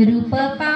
रूप पा